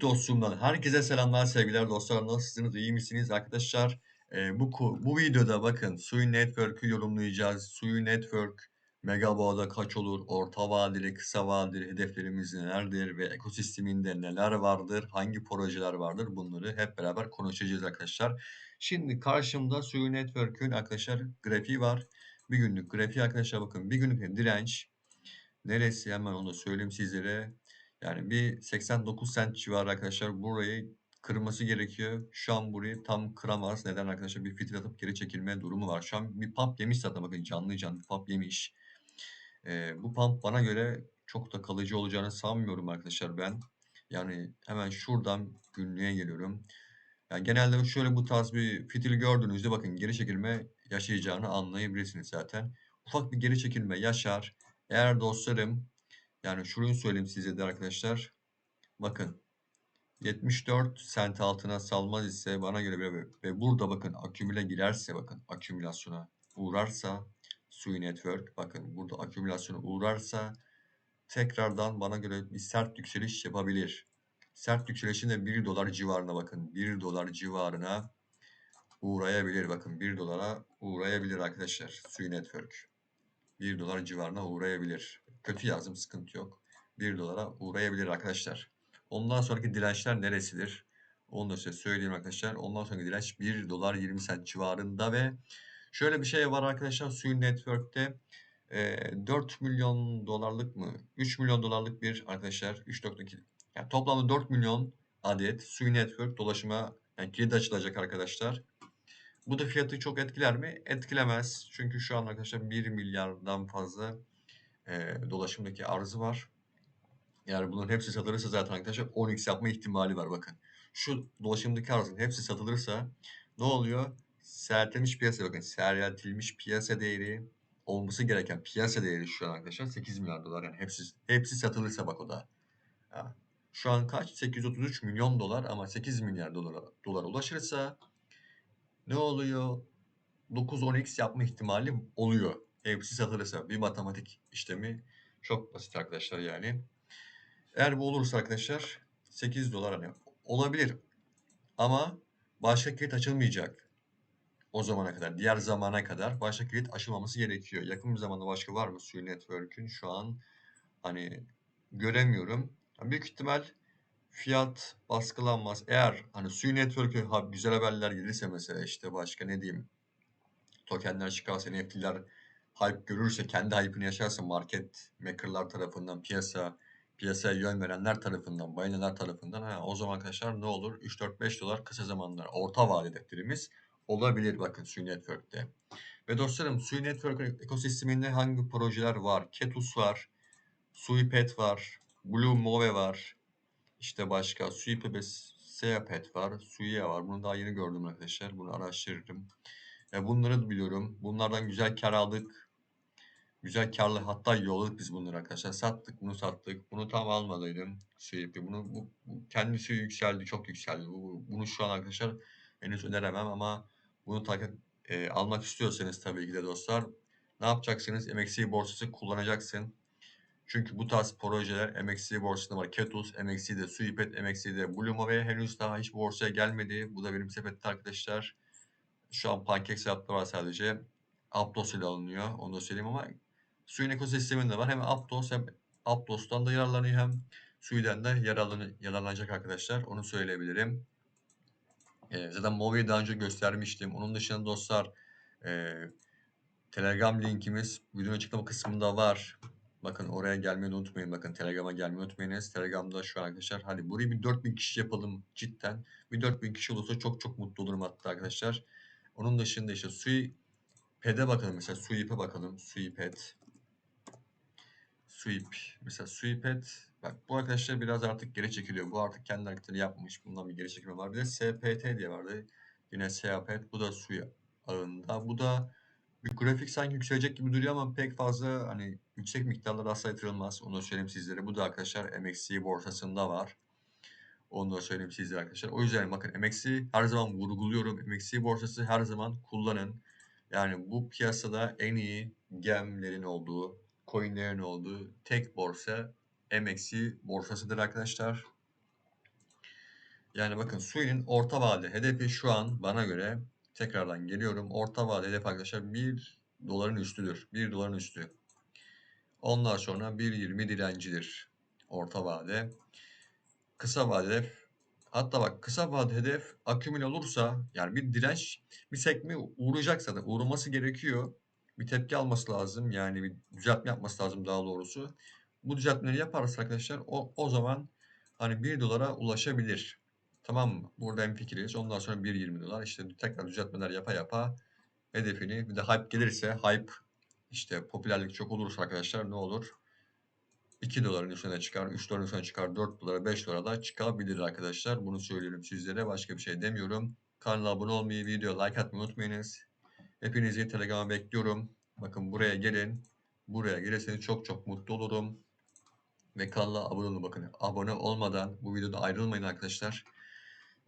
Dostumdan herkese selamlar, sevgiler dostlar. Nasılsınız? iyi misiniz arkadaşlar? Eee, bu bu videoda bakın Sui Network'ü yorumlayacağız. Sui Network Megaboğa'da kaç olur? Orta vadeli, kısa vadeli hedeflerimiz nelerdir ve ekosisteminde neler vardır? Hangi projeler vardır? Bunları hep beraber konuşacağız arkadaşlar. Şimdi karşımda Sui Network'ün arkadaşlar grafiği var. Bir günlük grafiği arkadaşlar bakın. Bir günlük direnç neresi hemen onu söyleyeyim sizlere. Yani bir 89 sent civarı arkadaşlar burayı kırması gerekiyor. Şu an burayı tam kıramaz. Neden arkadaşlar? Bir fitil atıp geri çekilme durumu var. Şu an bir pump yemiş zaten bakın canlı canlı pump yemiş. Ee, bu pump bana göre çok da kalıcı olacağını sanmıyorum arkadaşlar ben. Yani hemen şuradan günlüğe geliyorum. Yani genelde şöyle bu tarz bir fitil gördüğünüzde bakın geri çekilme yaşayacağını anlayabilirsiniz zaten. Ufak bir geri çekilme yaşar. Eğer dostlarım yani şunu söyleyeyim size de arkadaşlar. Bakın 74 sent altına salmaz ise bana göre ve, ve burada bakın akümüle girerse bakın akümülasyona uğrarsa Sui Network bakın burada akümülasyona uğrarsa tekrardan bana göre bir sert yükseliş yapabilir. Sert yükselişin de 1 dolar civarına bakın. 1 dolar civarına uğrayabilir. Bakın 1 dolara uğrayabilir arkadaşlar. Sui Network. 1 dolar civarına uğrayabilir. Kötü yazdım sıkıntı yok. 1 dolara uğrayabilir arkadaşlar. Ondan sonraki dirençler neresidir? Onu da size söyleyeyim arkadaşlar. Ondan sonraki direnç 1 dolar 20 sent civarında ve şöyle bir şey var arkadaşlar. Suyun Network'te e, 4 milyon dolarlık mı? 3 milyon dolarlık bir arkadaşlar 3.2 yani toplamda 4 milyon adet Sui Network dolaşıma yani kilit açılacak arkadaşlar. Bu da fiyatı çok etkiler mi? Etkilemez. Çünkü şu an arkadaşlar 1 milyardan fazla e, dolaşımdaki arzı var. Yani bunların hepsi satılırsa zaten arkadaşlar 10x yapma ihtimali var bakın. Şu dolaşımdaki arzın hepsi satılırsa ne oluyor? Sertilmiş piyasa bakın. Sertilmiş piyasa değeri olması gereken piyasa değeri şu an arkadaşlar 8 milyar dolar. Yani hepsi hepsi satılırsa bak o da. Şu an kaç? 833 milyon dolar ama 8 milyar dolara, dolar ulaşırsa ne oluyor? 9-10x yapma ihtimali oluyor. Hepsi satılırsa bir matematik işlemi çok basit arkadaşlar yani. Eğer bu olursa arkadaşlar 8 dolar hani olabilir ama başka kilit açılmayacak. O zamana kadar, diğer zamana kadar başka kilit açılmaması gerekiyor. Yakın bir zamanda başka var mı Sui Network'ün şu an hani göremiyorum. Büyük ihtimal fiyat baskılanmaz. Eğer hani Sui Network'e güzel haberler gelirse mesela işte başka ne diyeyim tokenler çıkarsa NFT'ler hype görürse kendi hype'ını yaşarsa market makerlar tarafından piyasa piyasaya yön verenler tarafından, balinalar tarafından ha, o zaman arkadaşlar ne olur? 3-4-5 dolar kısa zamanlar orta vade hedeflerimiz olabilir bakın Sui Network'te. Ve dostlarım Sui Network ekosisteminde hangi projeler var? Ketus var, Suipet var, Blue Move var, işte başka Suipet Seapet var, Suya var. Bunu daha yeni gördüm arkadaşlar. Bunu araştırırım. E bunları da biliyorum. Bunlardan güzel kar aldık. Güzel karlı hatta yolladık biz bunları arkadaşlar. Sattık bunu sattık. Bunu tam almadaydım. Sürekli bunu bu, bu kendisi yükseldi çok yükseldi. Bu, bunu şu an arkadaşlar henüz öneremem ama bunu takip e, almak istiyorsanız tabii ki de dostlar ne yapacaksınız? MXC borsası kullanacaksın. Çünkü bu tarz projeler MXC borsasında var. Ketus, MXC'de Suipet, MXC'de Blumo ve henüz daha hiç borsaya gelmedi. Bu da benim sepette arkadaşlar. Şu an Pancake var sadece. Aptos ile alınıyor. Onu da söyleyeyim ama suyun ekosisteminde var. Hem Aptos hem Aptos'tan da yararlanıyor hem suydan da yararlan yararlanacak arkadaşlar. Onu söyleyebilirim. Ee, zaten Movi'yi daha önce göstermiştim. Onun dışında dostlar e, Telegram linkimiz videonun açıklama kısmında var. Bakın oraya gelmeyi unutmayın. Bakın Telegram'a gelmeyi unutmayınız. Telegram'da şu arkadaşlar hadi burayı bir 4000 kişi yapalım cidden. Bir 4000 kişi olursa çok çok mutlu olurum hatta arkadaşlar. Onun dışında işte Sui Ped'e bakalım mesela Suip'e bakalım. Suipet. Sweep. Mesela Sweepet. Bak bu arkadaşlar biraz artık geri çekiliyor. Bu artık kendi hareketini yapmış. Bundan bir geri çekilme var. Bir de SPT diye vardı. Yine SAPET. Bu da suya ağında. Bu da grafik sanki yükselecek gibi duruyor ama pek fazla hani yüksek miktarlar asla yatırılmaz. Onu da söyleyeyim sizlere. Bu da arkadaşlar MXC borsasında var. Onu da söyleyeyim sizlere arkadaşlar. O yüzden bakın MXC her zaman vurguluyorum. MXC borsası her zaman kullanın. Yani bu piyasada en iyi gemlerin olduğu, coinlerin olduğu tek borsa MXC borsasıdır arkadaşlar. Yani bakın Sui'nin orta vade hedefi şu an bana göre tekrardan geliyorum. Orta vade hedef arkadaşlar 1 doların üstüdür. 1 doların üstü. Ondan sonra 1.20 direncidir. Orta vade. Kısa vade hedef. Hatta bak kısa vade hedef akümüle olursa yani bir direnç bir sekme uğrayacaksa da uğraması gerekiyor. Bir tepki alması lazım. Yani bir düzeltme yapması lazım daha doğrusu. Bu düzeltmeleri yaparsa arkadaşlar o, o zaman hani 1 dolara ulaşabilir. Tamam mı? Burada hemfikiriz. Ondan sonra 1.20 dolar. İşte tekrar düzeltmeler yapa yapa hedefini bir de hype gelirse hype işte popülerlik çok olursa arkadaşlar ne olur? 2 doların üstüne çıkar, 3 doların üstüne çıkar, 4 dolara, 5 dolara da çıkabilir arkadaşlar. Bunu söylüyorum sizlere. Başka bir şey demiyorum. Kanala abone olmayı, video like atmayı unutmayınız. Hepinizi Telegram'a bekliyorum. Bakın buraya gelin. Buraya gelirseniz çok çok mutlu olurum. Ve kanala abone olun bakın. Abone olmadan bu videoda ayrılmayın arkadaşlar.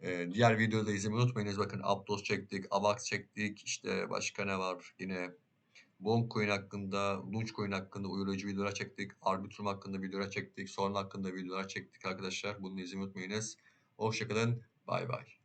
Ee, diğer videoda izlemeyi unutmayınız. Bakın Aptos çektik, Avax çektik. İşte başka ne var? Yine Boncoin hakkında, Launchcoin hakkında uyarıcı videolar çektik. Arbitrum hakkında videolar çektik. Solana hakkında videolar çektik arkadaşlar. Bunu izlemeyi unutmayınız. Hoşçakalın. Bay bay.